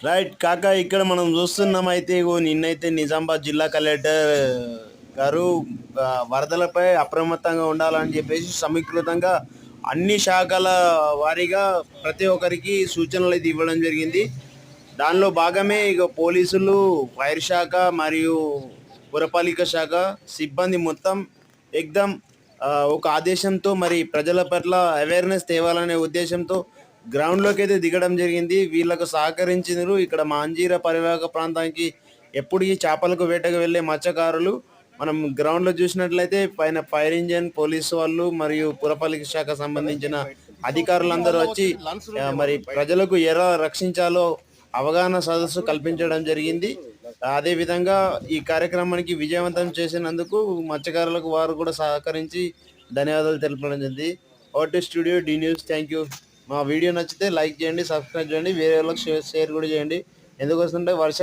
Right కాక ఇక్కడ మనం చూస్తున్నాం అయితే ఇగో నిన్నైతే నిజామాబాద్ జిల్లా కలెక్టర్ గారు వరదలపై అప్రమత్తంగా ఉండాలని చెప్పేసి సమీకృతంగా అన్ని శాఖల వారీగా ప్రతి ఒక్కరికి సూచనలు అయితే ఇవ్వడం జరిగింది. దానిలో భాగమే ఇక పోలీసులు ఫైర్ శాఖ మరియు పురపాలిక శాఖ సిబ్బంది మొత్తం ఎగ్దమ్ ఒక ఆదేశంతో మరి ప్రజల పట్ల అవేర్నెస్ తేవాలనే ఉద్దేశంతో గ్రౌండ్లోకి అయితే దిగడం జరిగింది. వీళ్ళకు సహకరించినారు ఇక్కడ మాంజీర పరివాహక ప్రాంతానికి ఎప్పుడు ఈ చేపలకు వేటకు వెళ్ళే మత్స్యకారులు. మనం గ్రౌండ్లో చూసినట్లయితే పైన ఫైర్ ఇంజన్ పోలీసు వాళ్ళు మరియు పురపాలిక శాఖ సంబంధించిన అధికారులందరూ వచ్చి మరి ప్రజలకు ఎలా రక్షించాలో అవగాహన సదస్సు కల్పించడం జరిగింది. అదే విధంగా ఈ కార్యక్రమానికి విజయవంతం చేసినందుకు మత్స్యకారులకు వారు కూడా సహకరించి ధన్యవాదాలు తెలపడం జరిగింది. OT studio D news. Thank you. మా వీడియో నచ్చితే లైక్ చేయండి సబ్స్క్రైబ్ చేయండి వేరే వాళ్ళకి షేర్ కూడా చేయండి. ఎందుకు వస్తుంటే వర్ష